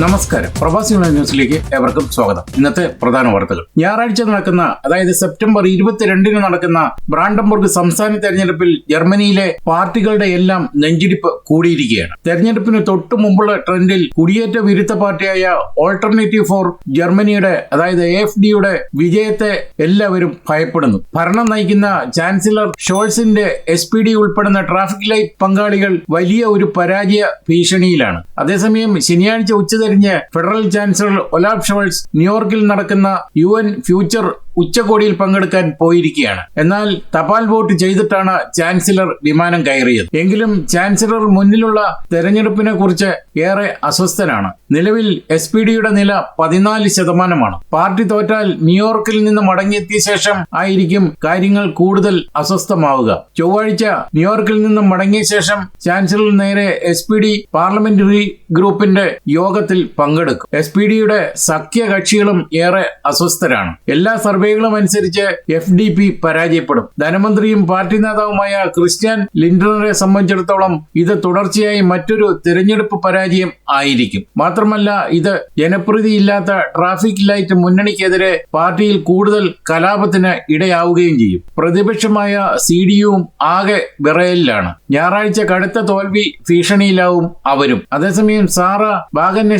നമസ്കാരം. പ്രവാസി ന്യൂസിലേക്ക് ഏവർക്കും സ്വാഗതം. ഇന്നത്തെ പ്രധാന വാർത്തകൾ. ഞായറാഴ്ച നടക്കുന്ന അതായത് സെപ്റ്റംബർ ഇരുപത്തിരണ്ടിന് നടക്കുന്ന ബ്രാൻഡംബർഗ് സംസ്ഥാന തെരഞ്ഞെടുപ്പിൽ ജർമ്മനിയിലെ പാർട്ടികളുടെ എല്ലാം നെഞ്ചിടിപ്പ് കൂടിയിരിക്കുകയാണ്. തെരഞ്ഞെടുപ്പിന് തൊട്ടു മുമ്പുള്ള ട്രെൻഡിൽ കുടിയേറ്റ വിരുദ്ധ പാർട്ടിയായ ഓൾട്ടർനേറ്റീവ് ഫോർ ജർമ്മനിയുടെ അതായത് എഫ് ഡിയുടെ വിജയത്തെ എല്ലാവരും ഭയപ്പെടുന്നു. ഭരണം നയിക്കുന്ന ചാൻസലർ ഷോൾസിന്റെ എസ് പി ഡി ഉൾപ്പെടുന്ന ട്രാഫിക് ലൈറ്റ് പങ്കാളികൾ വലിയ ഒരു പരാജയ ഭീഷണിയിലാണ്. അതേസമയം ശനിയാഴ്ച ഉച്ചതിരിഞ്ഞ് ഫെഡറൽ ചാൻസലർ ഒലാബ് ഷോൾസ് ന്യൂയോർക്കിൽ നടക്കുന്ന യു എൻ ഫ്യൂച്ചർ ഉച്ചകോടിയിൽ പങ്കെടുക്കാൻ പോയിരിക്കുകയാണ്. എന്നാൽ തപാൽ വോട്ട് ചെയ്തിട്ടാണ് ചാൻസലർ വിമാനം കയറിയത്. എങ്കിലും ചാൻസലർ മുന്നിലുള്ള തെരഞ്ഞെടുപ്പിനെ കുറിച്ച് ഏറെ അസ്വസ്ഥനാണ്. നിലവിൽ എസ് പി ഡിയുടെ നില പതിനാല് ശതമാനമാണ്. പാർട്ടി തോറ്റാൽ ന്യൂയോർക്കിൽ നിന്ന് മടങ്ങിയെത്തിയ ശേഷം ആയിരിക്കും കാര്യങ്ങൾ കൂടുതൽ അസ്വസ്ഥമാവുക. ചൊവ്വാഴ്ച ന്യൂയോർക്കിൽ നിന്ന് മടങ്ങിയ ശേഷം ചാൻസലർ നേരെ എസ് പി ഡി പാർലമെന്ററി ഗ്രൂപ്പിന്റെ യോഗത്തിൽ പങ്കെടുക്കും. എസ് പി ഡിയുടെ സഖ്യ കക്ഷികളും ഏറെ അസ്വസ്ഥരാണ്. എല്ലാ സർവേകളും അനുസരിച്ച് എഫ് ഡി പി പരാജയപ്പെടും. ധനമന്ത്രിയും പാർട്ടി നേതാവുമായ ക്രിസ്ത്യൻ ലിൻഡറിനെ സംബന്ധിച്ചിടത്തോളം ഇത് തുടർച്ചയായി മറ്റൊരു തിരഞ്ഞെടുപ്പ് പരാജയം ആയിരിക്കും. മാത്രമല്ല ഇത് ജനപ്രീതിയില്ലാത്ത ട്രാഫിക് ലൈറ്റ് മുന്നണിക്കെതിരെ പാർട്ടിയിൽ കൂടുതൽ കലാപത്തിന് ഇടയാവുകയും ചെയ്യും. പ്രതിപക്ഷമായ സി ഡി ആകെ വിറയലിലാണ്. ഞായറാഴ്ച കടുത്ത തോൽവി ഭീഷണിയിലാവും അവരും. അതേസമയം സാറ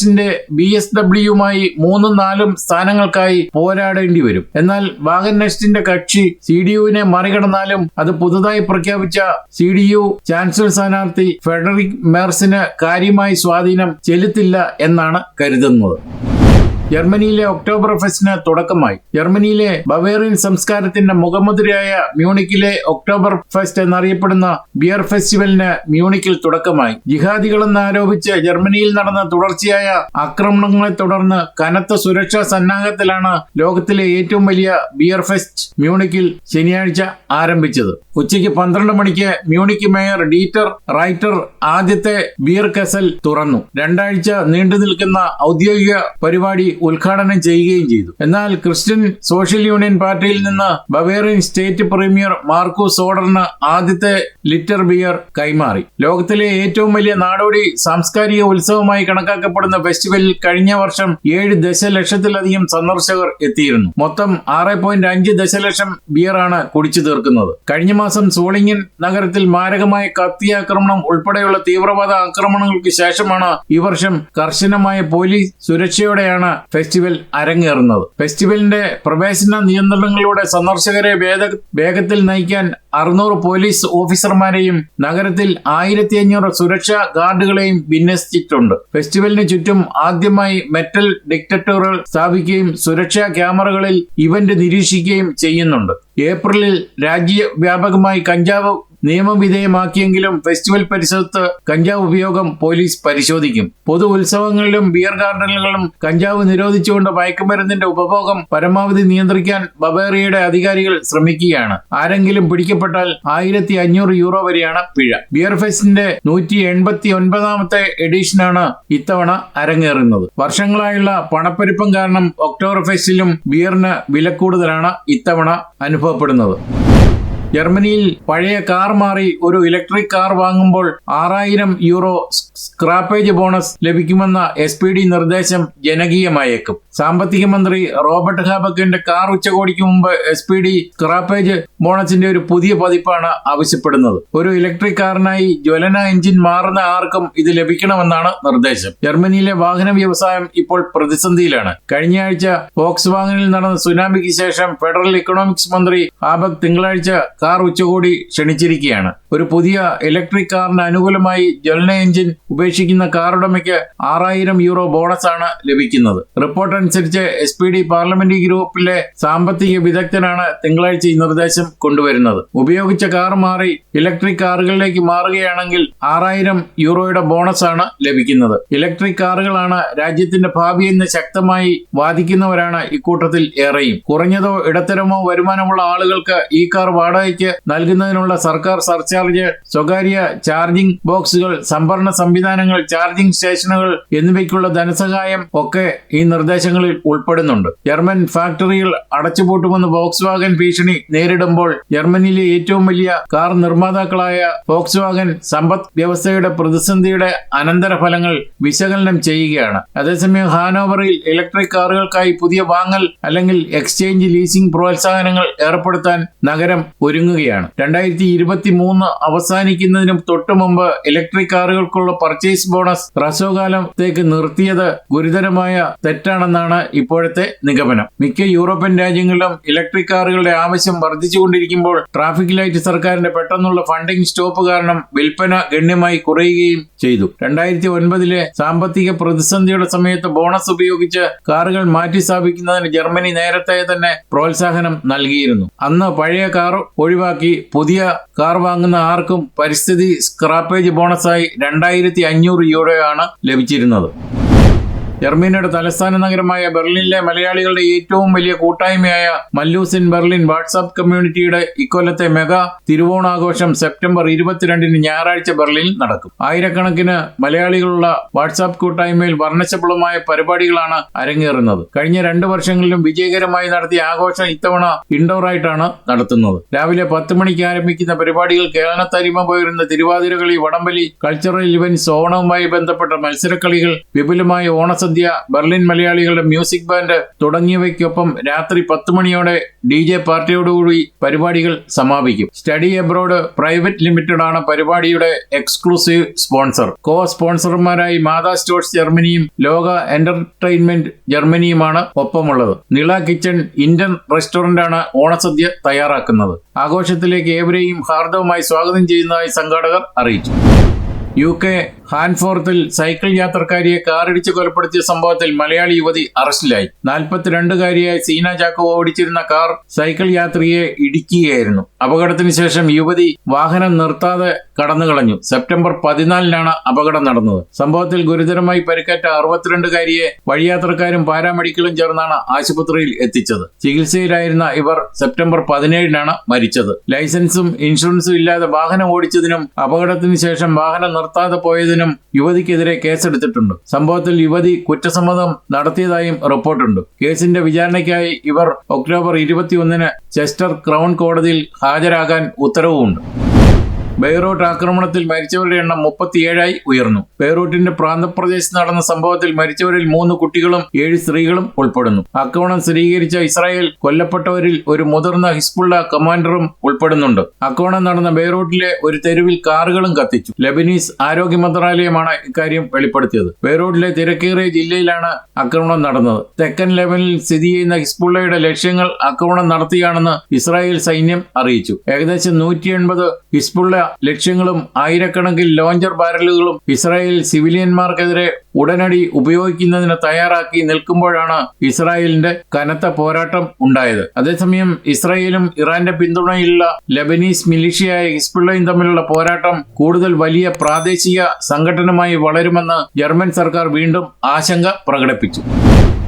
വാഗനസിന്റെ ബി എസ് ഡബ്ല്യുമായി മൂന്നും നാലും സ്ഥാനങ്ങൾക്കായി പോരാടേണ്ടി വരും. എന്നാൽ വാഗൻ നെസ്റ്റിന്റെ കക്ഷി സി ഡി യുവിനെ മറികടന്നാലും അത് പുതുതായി പ്രഖ്യാപിച്ച സി ഡി യു ചാൻസലർ സ്ഥാനാർത്ഥി ഫെഡറിക് മേർസിന് കാര്യമായി സ്വാധീനം ചെലുത്തില്ല എന്നാണ് കരുതുന്നത്. ജർമ്മനിയിലെ ഒക്ടോബർ ഫെസ്റ്റിന് തുടക്കമായി. ജർമ്മനിയിലെ ബവേറിയൻ സംസ്കാരത്തിന്റെ മുഖമുദ്രയായ മ്യൂണിക്കിലെ ഒക്ടോബർ ഫെസ്റ്റ് എന്നറിയപ്പെടുന്ന ബിയർ ഫെസ്റ്റിവലിന് മ്യൂണിക്കിൽ തുടക്കമായി. ജിഹാദികളെന്ന് ആരോപിച്ച് ജർമ്മനിയിൽ നടന്ന തുടർച്ചയായ ആക്രമണങ്ങളെ തുടർന്ന് കനത്ത സുരക്ഷാ സന്നാഹത്തിലാണ് ലോകത്തിലെ ഏറ്റവും വലിയ ബിയർ ഫെസ്റ്റ് മ്യൂണിക്കിൽ ശനിയാഴ്ച ആരംഭിച്ചത്. ഉച്ചയ്ക്ക് പന്ത്രണ്ട് മണിക്ക് മ്യൂണിക്ക് മേയർ ഡീറ്റർ റൈറ്റർ ആദ്യത്തെ ബിയർ കസൽ തുറന്നു. രണ്ടാഴ്ച നീണ്ടു നിൽക്കുന്ന ഔദ്യോഗിക പരിപാടി ഉദ്ഘാടനം ചെയ്യുകയും ചെയ്തു. എന്നാൽ ക്രിസ്ത്യൻ സോഷ്യൽ യൂണിയൻ പാർട്ടിയിൽ നിന്ന് ബവേറിയൻ സ്റ്റേറ്റ് പ്രീമിയർ മാർക്കു സോഡറിന് ആദ്യത്തെ ലിറ്റർ ബിയർ കൈമാറി. ലോകത്തിലെ ഏറ്റവും വലിയ നാടോടി സാംസ്കാരിക ഉത്സവമായി കണക്കാക്കപ്പെടുന്ന ഫെസ്റ്റിവലിൽ കഴിഞ്ഞ വർഷം ഏഴ് ദശലക്ഷത്തിലധികം സന്ദർശകർ എത്തിയിരുന്നു. മൊത്തം ആറ് പോയിന്റ് അഞ്ച് ദശലക്ഷം ബിയറാണ് കുടിച്ചു തീർക്കുന്നത്. കഴിഞ്ഞ മാസം സോളിങ്ങിൻ നഗരത്തിൽ മാരകമായ കത്തിയാക്രമണം ഉൾപ്പെടെയുള്ള തീവ്രവാദ ആക്രമണങ്ങൾക്ക് ശേഷമാണ് ഈ വർഷം കർശനമായ പോലീസ് സുരക്ഷയോടെയാണ് ഫെസ്റ്റിവൽ അരങ്ങേറുന്നത്. ഫെസ്റ്റിവലിന്റെ പ്രവേശന നിയന്ത്രണങ്ങളിലൂടെ സന്ദർശകരെ വേഗ- വേഗത്തിൽ നയിക്കാൻ അറുന്നൂറ് പോലീസ് ഓഫീസർമാരെയും നഗരത്തിൽ ആയിരത്തി അഞ്ഞൂറ് സുരക്ഷാ ഗാർഡുകളെയും വിന്യസിച്ചിട്ടുണ്ട്. ഫെസ്റ്റിവലിന് ചുറ്റും ആദ്യമായി മെറ്റൽ ഡിക്ടറ്റോറൽ സ്ഥാപിക്കുകയും സുരക്ഷാ ക്യാമറകളിൽ ഇവന്റ് നിരീക്ഷിക്കുകയും ചെയ്യുന്നുണ്ട്. ഏപ്രിലിൽ രാജ്യവ്യാപകമായി കഞ്ചാവ് നിയമവിധേയമാക്കിയെങ്കിലും ഫെസ്റ്റിവൽ പരിസരത്ത് കഞ്ചാവ് ഉപയോഗം പോലീസ് പരിശോധിക്കും. പൊതു ഉത്സവങ്ങളിലും ബിയർ ഗാർഡനുകളിലും കഞ്ചാവ് നിരോധിച്ചുകൊണ്ട് മയക്കുമരുന്നിന്റെ ഉപഭോഗം പരമാവധി നിയന്ത്രിക്കാൻ ബവേറിയയുടെ അധികാരികൾ ശ്രമിക്കുകയാണ്. ആരെങ്കിലും പിടിക്കപ്പെട്ടാൽ ആയിരത്തി അഞ്ഞൂറ് യൂറോ വരെയാണ് പിഴ. ബിയർ ഫെസ്റ്റിന്റെ നൂറ്റി എൺപത്തി ഒൻപതാമത്തെ എഡിഷനാണ് ഇത്തവണ അരങ്ങേറുന്നത്. വർഷങ്ങളായുള്ള പണപ്പെരുപ്പം കാരണം ഒക്ടോബർ ഫെസ്റ്റിലും ബിയറിന് വിലക്കൂടുതലാണ് ഇത്തവണ അനുഭവപ്പെടുന്നത്. ജർമ്മനിയിൽ പഴയ കാർ മാറി ഒരു ഇലക്ട്രിക് കാർ വാങ്ങുമ്പോൾ ആറായിരം യൂറോ സ്ക്രാപ്പേജ് ബോണസ് ലഭിക്കുമെന്ന എസ് പി ഡി നിർദ്ദേശം ജനകീയമായേക്കും. സാമ്പത്തിക മന്ത്രി റോബർട്ട് ഹാബക്കിന്റെ കാർ ഉച്ചകോടിക്ക് മുമ്പ് എസ് പി ഡി സ്ക്രാപ്പേജ് ബോണസിന്റെ ഒരു പുതിയ പതിപ്പാണ് ആവശ്യപ്പെടുന്നത്. ഒരു ഇലക്ട്രിക് കാറിനായി ജ്വലന എഞ്ചിൻ മാറുന്ന ആർക്കും ഇത് ലഭിക്കണമെന്നാണ് നിർദ്ദേശം. ജർമ്മനിയിലെ വാഹന വ്യവസായം ഇപ്പോൾ പ്രതിസന്ധിയിലാണ്. കഴിഞ്ഞയാഴ്ച ഫോക്സ് വാഗനിൽ നടന്ന സുനാമിക്ക് ശേഷം ഫെഡറൽ ഇക്കണോമിക്സ് മന്ത്രി ഹാബക് തിങ്കളാഴ്ച കാർ ഉച്ചകോടി ക്ഷണിച്ചിരിക്കുകയാണ്. ഒരു പുതിയ ഇലക്ട്രിക് കാറിന് അനുകൂലമായി ജ്വലന എഞ്ചിൻ ഉപേക്ഷിക്കുന്ന കാറുടമയ്ക്ക് ആറായിരം യൂറോ ആണ് ലഭിക്കുന്നത്. റിപ്പോർട്ട് അനുസരിച്ച് എസ് പി ഡി പാർലമെന്ററി ഗ്രൂപ്പിലെ സാമ്പത്തിക വിദഗ്ധനാണ് തിങ്കളാഴ്ച ഈ നിർദ്ദേശം കൊണ്ടുവരുന്നത്. ഉപയോഗിച്ച കാർ മാറി ഇലക്ട്രിക് കാറുകളിലേക്ക് മാറുകയാണെങ്കിൽ ആറായിരം യൂറോയുടെ ബോണസ് ആണ് ലഭിക്കുന്നത്. ഇലക്ട്രിക് കാറുകളാണ് രാജ്യത്തിന്റെ ഭാവി എന്ന് ശക്തമായി വാദിക്കുന്നവരാണ് ഇക്കൂട്ടത്തിൽ ഏറെയും. കുറഞ്ഞതോ ഇടത്തരമോ വരുമാനമുള്ള ആളുകൾക്ക് ഈ കാർ വാടകയ്ക്ക് വ്യവസായിക്ക് നൽകുന്നതിനുള്ള സർക്കാർ സർചാർജ് സ്വകാര്യ ചാർജിംഗ് ബോക്സുകൾ സംഭരണ സംവിധാനങ്ങൾ ചാർജിംഗ് സ്റ്റേഷനുകൾ എന്നിവയ്ക്കുള്ള ധനസഹായം ഒക്കെ ഈ നിർദ്ദേശങ്ങളിൽ ഉൾപ്പെടുന്നുണ്ട്. ജർമ്മൻ ഫാക്ടറികൾ അടച്ചുപൂട്ടുമെന്ന് വോക്സ് വാഗൻ ഭീഷണി നേരിടുമ്പോൾ ജർമ്മനിയിലെ ഏറ്റവും വലിയ കാർ നിർമ്മാതാക്കളായ വോക്സ് വാഗൻ സമ്പദ് വ്യവസ്ഥയുടെ പ്രതിസന്ധിയുടെ അനന്തരഫലങ്ങൾ വിശകലനം ചെയ്യുകയാണ്. അതേസമയം ഹാനോവറിൽ ഇലക്ട്രിക് കാറുകൾക്കായി പുതിയ വാങ്ങൽ അല്ലെങ്കിൽ എക്സ്ചേഞ്ച് ലീസിംഗ് പ്രോത്സാഹനങ്ങൾ ഏർപ്പെടുത്താൻ നഗരം ഒരുങ്ങുകയാണ്. രണ്ടായിരത്തി ഇരുപത്തി മൂന്ന് അവസാനിക്കുന്നതിനും തൊട്ടു മുമ്പ് ഇലക്ട്രിക് കാറുകൾക്കുള്ള പർച്ചേസ് ബോണസ് ഹ്രസ്വകാലത്തേക്ക് നിർത്തിയത് ഗുരുതരമായ തെറ്റാണെന്നാണ് ഇപ്പോഴത്തെ നിഗമനം. മിക്ക യൂറോപ്യൻ രാജ്യങ്ങളിലും ഇലക്ട്രിക് കാറുകളുടെ ആവശ്യം വർദ്ധിച്ചുകൊണ്ടിരിക്കുമ്പോൾ ട്രാഫിക് ലൈറ്റ് സർക്കാരിന്റെ പെട്ടെന്നുള്ള ഫണ്ടിംഗ് സ്റ്റോപ്പ് കാരണം വിൽപ്പന ഗണ്യമായി കുറയുകയും ചെയ്തു. രണ്ടായിരത്തി ഒൻപതിലെ സാമ്പത്തിക പ്രതിസന്ധിയുടെ സമയത്ത് ബോണസ് ഉപയോഗിച്ച് കാറുകൾ മാറ്റി സ്ഥാപിക്കുന്നതിന് ജർമ്മനി നേരത്തെ തന്നെ പ്രോത്സാഹനം നൽകിയിരുന്നു. അന്ന് പഴയ കാർ ഒഴിവാക്കി പുതിയ കാർ വാങ്ങുന്ന ആർക്കും പരിസ്ഥിതി സ്ക്രാപ്പേജ് ബോണസായി രണ്ടായിരത്തി അഞ്ഞൂറ് യൂറോയാണ് ലഭിച്ചിരുന്നത്. ജർമ്മനിയുടെ തലസ്ഥാന നഗരമായ ബെർലിനിലെ മലയാളികളുടെ ഏറ്റവും വലിയ കൂട്ടായ്മയായ മല്ലൂസ് ഇൻ ബെർലിൻ വാട്സാപ്പ് കമ്മ്യൂണിറ്റിയുടെ ഇക്കൊല്ലത്തെ മെഗാ തിരുവോണാഘോഷം സെപ്റ്റംബർ ഇരുപത്തിരണ്ടിന് ഞായറാഴ്ച ബെർലിനിൽ നടക്കും. ആയിരക്കണക്കിന് മലയാളികളുള്ള വാട്സാപ്പ് കൂട്ടായ്മയിൽ വർണശബളമായ പരിപാടികളാണ് അരങ്ങേറുന്നത്. കഴിഞ്ഞ രണ്ടു വർഷങ്ങളിലും വിജയകരമായി നടത്തിയ ആഘോഷം ഇത്തവണ ഇൻഡോറായിട്ടാണ് നടത്തുന്നത്. രാവിലെ പത്ത് മണിക്ക് ആരംഭിക്കുന്ന പരിപാടികൾ കേരളത്തരിമ പോയിരുന്ന തിരുവാതിരകളി വടംവലി കൾച്ചറൽ ഇവന്റ് ഓണവുമായി ബന്ധപ്പെട്ട മത്സരക്കളികൾ വിപുലമായ ഓണസദ്യ ബെർലിൻ മലയാളികളുടെ മ്യൂസിക് ബാൻഡ് തുടങ്ങിയവയ്ക്കൊപ്പം രാത്രി പത്ത് മണിയോടെ ഡി ജെ പാർട്ടിയോടുകൂടി പരിപാടികൾ സമാപിക്കും. സ്റ്റഡി എബ്രോഡ് പ്രൈവറ്റ് ലിമിറ്റഡ് ആണ് പരിപാടിയുടെ എക്സ്ക്ലൂസീവ് സ്പോൺസർ. കോ സ്പോൺസർമാരായി മാതാ സ്റ്റോഴ്സ് ജർമ്മനിയും ലോക എന്റർടൈൻമെന്റ് ജർമ്മനിയുമാണ് ഒപ്പമുള്ളത്. നിള കിച്ചൺ ഇന്ത്യൻ റെസ്റ്റോറന്റ് ആണ് ഓണസദ്യ തയ്യാറാക്കുന്നത്. ആഘോഷത്തിലേക്ക് ഏവരെയും ഹാർദവമായി സ്വാഗതം ചെയ്യുന്നതായി സംഘാടകർ അറിയിച്ചു. യു കെ ഹാൻഫോർത്തിൽ സൈക്കിൾ യാത്രക്കാരിയെ കാറിടിച്ച് കൊലപ്പെടുത്തിയ സംഭവത്തിൽ മലയാളി യുവതി അറസ്റ്റിലായി. നാൽപ്പത്തിരണ്ടുകാരിയായ സീന ചാക്കോ ഓടിച്ചിരുന്ന കാർ സൈക്കിൾ യാത്രിയെ ഇടിക്കുകയായിരുന്നു. അപകടത്തിന് ശേഷം യുവതി വാഹനം നിർത്താതെ കടന്നുകളഞ്ഞു. സെപ്റ്റംബർ പതിനാലിനാണ് അപകടം നടന്നത്. സംഭവത്തിൽ ഗുരുതരമായി പരിക്കേറ്റ അറുപത്തിരണ്ടുകാരിയെ വഴിയാത്രക്കാരും പാരാമെഡിക്കലും ചേർന്നാണ് ആശുപത്രിയിൽ എത്തിച്ചത്. ചികിത്സയിലായിരുന്ന ഇവർ സെപ്റ്റംബർ പതിനേഴിനാണ് മരിച്ചത്. ലൈസൻസും ഇൻഷുറൻസും ഇല്ലാതെ വാഹനം ഓടിച്ചതിനും അപകടത്തിന് ശേഷം വാഹനം നിർത്താതെ പോയതിനും യുവതിക്കെതിരെ കേസെടുത്തിട്ടുണ്ട്. സംഭവത്തിൽ യുവതി കുറ്റസമ്മതം നടത്തിയതായും റിപ്പോർട്ടുണ്ട്. കേസിന്റെ വിചാരണയ്ക്കായി ഇവർ ഒക്ടോബർ ഇരുപത്തിയൊന്നിന് ചെസ്റ്റർ ക്രൗൺ കോടതിയിൽ ഹാജരാകാൻ ഉത്തരവുമുണ്ട്. ബെയ്റൂട്ട് ആക്രമണത്തിൽ മരിച്ചവരുടെ എണ്ണം മുപ്പത്തിയേഴായി ഉയർന്നു. ബെയ്റൂട്ടിന്റെ പ്രാന്തപ്രദേശത്ത് നടന്ന സംഭവത്തിൽ മരിച്ചവരിൽ മൂന്ന് കുട്ടികളും ഏഴ് സ്ത്രീകളും ഉൾപ്പെടുന്നു. ആക്രമണം സ്ഥിരീകരിച്ച ഇസ്രായേൽ കൊല്ലപ്പെട്ടവരിൽ ഒരു മുതിർന്ന ഹിസ്ബുള്ള കമാൻഡറും ഉൾപ്പെടുന്നുണ്ട്. ആക്രമണം നടന്ന ബെയ്റൂട്ടിലെ ഒരു തെരുവിൽ കാറുകളും കത്തിച്ചു. ലബനീസ് ആരോഗ്യ മന്ത്രാലയമാണ് ഇക്കാര്യം വെളിപ്പെടുത്തിയത്. ബെയ്റൂട്ടിലെ തിരക്കേറിയ ജില്ലയിലാണ് ആക്രമണം നടന്നത്. തെക്കൻ ലെബനിൽ സ്ഥിതി ചെയ്യുന്ന ഹിസ്ബുള്ളയുടെ ലക്ഷ്യങ്ങൾ ആക്രമണം നടത്തിയാണെന്ന് ഇസ്രായേൽ സൈന്യം അറിയിച്ചു. ഏകദേശം നൂറ്റി എൺപത് ഹിസ്ബുള്ള ലക്ഷ്യങ്ങളും ആയിരക്കണക്കിന് ലോഞ്ചർ ബാരലുകളും ഇസ്രായേൽ സിവിലിയന്മാർക്കെതിരെ ഉടനടി ഉപയോഗിക്കുന്നതിന് തയ്യാറാക്കി നിൽക്കുമ്പോഴാണ് ഇസ്രായേലിന്റെ കനത്ത പോരാട്ടം ഉണ്ടായത്. അതേസമയം ഇസ്രായേലും ഇറാന്റെ പിന്തുണയിലുള്ള ലബനീസ് മിലിഷ്യയായ ഹിസ്ബുള്ളയും തമ്മിലുള്ള പോരാട്ടം കൂടുതൽ വലിയ പ്രാദേശിക സംഘടനമായി വളരുമെന്ന് ജർമ്മൻ സർക്കാർ വീണ്ടും ആശങ്ക പ്രകടിപ്പിച്ചു.